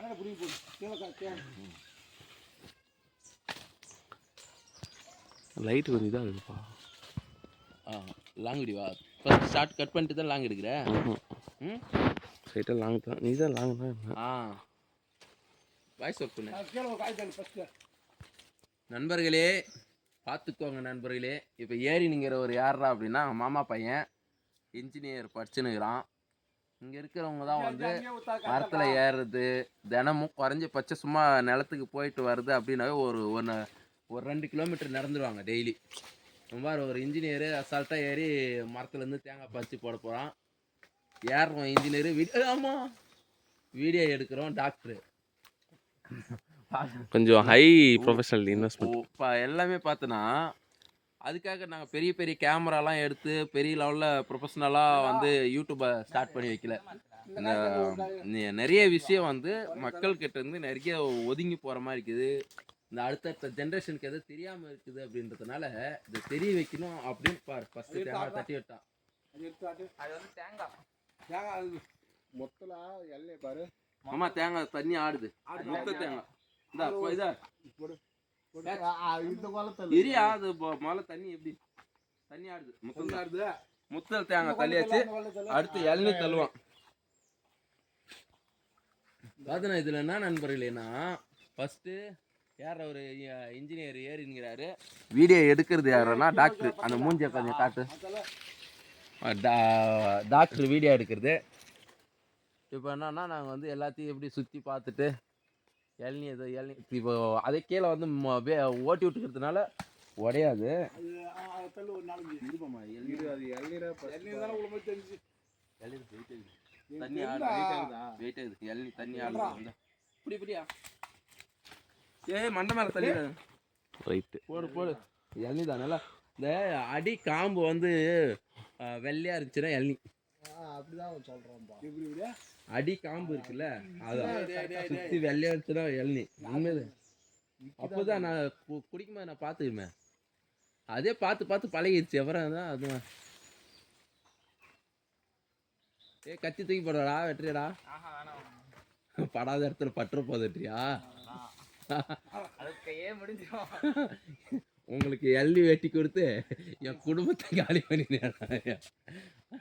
பன்னெண்டு போடு கீழே. லைட்டு கொஞ்சம் இதாக இருக்குப்பா ஆ லாங் வா. ஃபர்ஸ்ட் ஷார்ட் கட் பண்ணிட்டு தான் லாங் எடுக்கிற? ம்? ஸ்ட்ரைட்டாக லாங் தான். நீ தான் லாங் தான் ஆ. வாய்ஸ் ஒர்க் பண்ணு. ஒரு நண்பர்களே பார்த்துக்கோங்க நண்பர்களே. இப்போ ஏரினுங்கிற ஒரு யாரா அப்படின்னா மாமா பையன் இன்ஜினியர் படிச்சுன்னுக்குறான் இங்கே இருக்கிறவங்க தான் வந்து மரத்தில் ஏறுறது தினமும் குறைஞ்சி பச்சை சும்மா நிலத்துக்கு போயிட்டு வருது அப்படின்னாவே ஒரு ஒன்று ஒரு ரெண்டு கிலோமீட்டர் நடந்துருவாங்க டெய்லி ரொம்ப ஒரு இன்ஜினியரு அசால்ட்டாக ஏறி மரத்துலேருந்து தேங்காய் பறிச்சு போட போகிறான் ஏறுறோம் இன்ஜினியரு வீடியோ ஆமாம் வீடியோ எடுக்கிறோம் டாக்டரு கொஞ்சம் ஹை ப்ரொஃபஷனல் இன்வெஸ்ட்மெண்ட் இப்போ எல்லாமே பார்த்தோன்னா அதுக்காக நாங்கள் பெரிய பெரிய கேமராலாம் எடுத்து பெரிய லெவலில் ப்ரொஃபஷ்னலாக வந்து யூடியூப்பை ஸ்டார்ட் பண்ணி வைக்கல. நிறைய விஷயம் வந்து மக்கள்கிட்ட இருந்து நிறைய ஒதுங்கி போகிற மாதிரி இருக்குது. இந்த அடுத்தடுத்த ஜென்ரேஷனுக்கு எதுவும் தெரியாமல் இருக்குது அப்படின்றதுனால இதை தெரிய வைக்கணும் அப்படின்னு பார். ஃபஸ்ட்டு தேங்காய் தட்டி விட்டான் அது வந்து தேங்காய் தேங்காய் அது மொத்தல எல்லையை பாரு. ஆமா தேங்காய் தண்ணி ஆடுது. முத்த தேங்காய் இந்த இதா ஆ, இந்த காலத்தில் எரியா அது முதல்ல தண்ணி எப்படி? தண்ணி ஆடுது முத்தல். ஆடுது முத்தல் தேங்காய் தள்ளியாச்சு. அடுத்து இளநீ தள்ளுவான் பார்த்தனா இதில் என்ன நண்பர்களேனா ஃபஸ்ட்டு யார் ஒரு இன்ஜினியர் ஏறிங்கிறாரு. வீடியோ எடுக்கிறது யாருன்னா டாக்டர் அந்த மூஞ்சியை கொஞ்சம் காட்டு. டாக்டர் வீடியோ எடுக்கிறது. இப்போ என்னன்னா நாங்கள் வந்து எல்லாத்தையும் எப்படி சுற்றி பார்த்துட்டு இளநீ ஏதோ இளநீ. இப்போ அதே கீழே வந்து ஓட்டி விட்டுக்கிறதுனால உடையாது. ஏய் மண்டை மேலே போடு போடு. இளநீ தானே இந்த அடி காம்பு வந்து வெள்ளையா இருந்துச்சுன்னா இளநீ. அப்படிதான் சொல்றோம்பா எப்படி இப்படியா அடி காம்பு இருக்குல்ல அது சுத்தி வெள்ளையா இருந்துச்சுன்னா இளநீ உண்மையிலே. அப்போதான் நான் கு- குடிக்கும்போது நான் பார்த்துக்குமே. அதே பார்த்து பார்த்து பழகிடுச்சு எவரம் தான் அது ஏ கத்தி தூக்கி போடுறா வெற்றியடா ஆஹா வேணாம் படாத இடத்துல பற்ற போதுட்டியா உங்களுக்கு எள்ளி வெட்டி கொடுத்து என் குடும்பத்தை காலி பண்ணிடுறேன். ம்.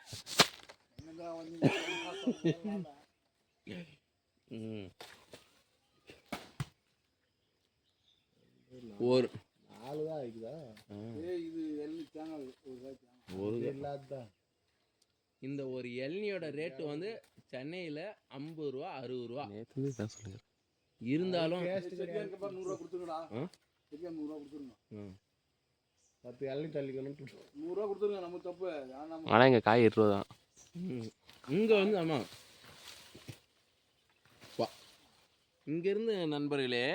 ஒரு நாலு தான் இருக்குதா ஆ, ஏய் இது எள்ளி தேங்காய் ஒரு இல்லாததான் இந்த ஒரு எள்னியோட ரேட்டு வந்து சென்னையில் ஐம்பது ரூபா அறுபது ரூபா இருந்தாலும் சரியா இருக்க பாரு நூறுரூவா கொடுத்துருங்கடா நூறுரூவா கொடுத்துருங்க. பத்து இளநீ தள்ளிக்கணும் நூறுரூவா கொடுத்துருங்க நம்ம தப்பு ஆனால் எங்கள் காய் எட்டு ரூபா தான். இங்க வந்து ஆமாம் இங்கேருந்து நண்பர்களே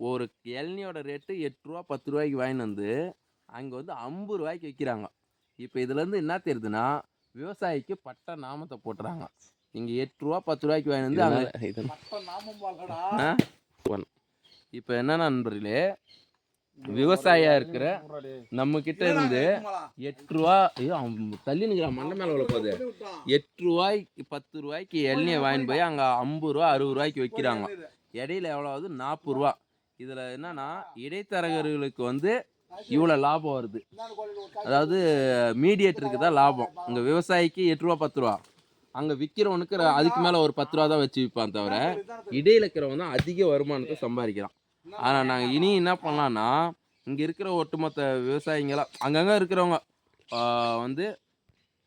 ஒரு இளநியோட ரேட்டு எட்டு ரூபா பத்து ரூபாய்க்கு வாங்கிட்டு வந்து அங்கே வந்து ஐம்பது ரூபாய்க்கு விற்கிறாங்க இப்போ இதுலேருந்து என்ன தெரியுதுன்னா விவசாயிக்கு பட்ட நாமத்தை போட்டுறாங்க. இங்கே எட்டு ரூபா பத்து ரூபாய்க்கு வாங்கிட்டு வந்து அங்கே? இப்போ என்ன நண்பர்களே விவசாயியா இருக்கிற நம்ம கிட்ட இருந்து எட்டு ரூபா ஐயோ தள்ளி நிற்கிறான் மண்டை மேலே உள்ள போகுது. எட்டு ரூபாய்க்கு பத்து ரூபாய்க்கு எண்ணெயை வாங்கிட்டு போய் அங்கே ஐம்பது ரூபா அறுபது ரூபாய்க்கு விற்கிறாங்க இடையில எவ்வளவு? நாற்பது ரூபா. இதில் என்னன்னா இடைத்தரகர்களுக்கு வந்து இவ்வளோ லாபம் வருது. அதாவது மீடியேட்டருக்கு தான் லாபம். அங்கே விவசாயிக்கு எட்டு ரூபா பத்து ரூபா. அங்கே விற்கிறவனுக்கு அதுக்கு மேலே ஒரு பத்து ரூபா தான் வச்சு விற்பான் தவிர இடையில இருக்கிறவன் தான் அதிக வருமானத்தை சம்பாதிக்கிறான். ஆனால் நாங்கள் இனி என்ன பண்ணலான்னா இங்கே இருக்கிற ஒட்டுமொத்த விவசாயிங்களாம் அங்கங்கே இருக்கிறவங்க வந்து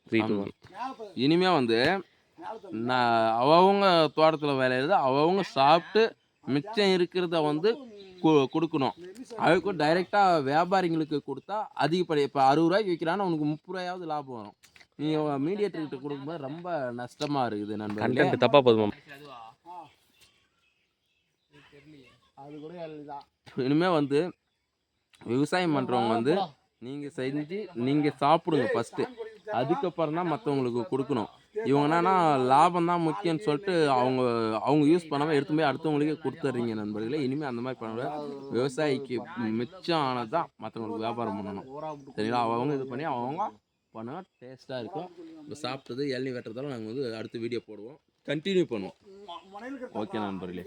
த்ரீ டூ ஒன் இனிமே வந்து நான் அவங்கவுங்க தோட்டத்தில் விளையிறது அவங்கவுங்க சாப்பிட்டு மிச்சம் இருக்கிறத வந்து கு- கொடுக்கணும். அதுக்கு டைரெக்டாக வியாபாரிங்களுக்கு கொடுத்தா அதிகப்படி இப்போ அறுபது ரூபாய்க்கு விற்கிறான்னு உனக்கு முப்பது ரூபாயாவது லாபம் வரும். நீங்கள் மீடியேட்டர்கிட்ட கொடுக்கும்போது ரொம்ப நஷ்டமாக இருக்குது நண்பர்களே. கண்டென்ட் தப்பாக போதுமா அது கூட தான் இனிமே வந்து விவசாயம் பண்ணுறவங்க வந்து நீங்கள் செஞ்சு நீங்கள் சாப்பிடுங்க ஃபஸ்ட்டு அதுக்கப்புறம் தான் மற்றவங்களுக்கு கொடுக்கணும். இவங்க என்னன்னா லாபம் தான் முக்கியம்னு சொல்லிட்டு அவங்க அவங்க யூஸ் பண்ணாமல் எடுத்து போய் அடுத்தவங்களுக்கே கொடுத்துட்றீங்க நண்பர்களே. இனிமேல் அந்த மாதிரி பண்ண விவசாயிக்கு மிச்சம் ஆனது தான் மற்றவங்களுக்கு வியாபாரம் பண்ணணும். சரிங்களா? அவங்க இது பண்ணி அவங்க பண்ணா டேஸ்ட்டாக இருக்கும். இப்போ சாப்பிட்டது இளநீ வெட்டுறதால நாங்கள் வந்து அடுத்த வீடியோ போடுவோம். கண்டினியூ பண்ணுவோம். ஓகே நண்பர்களே.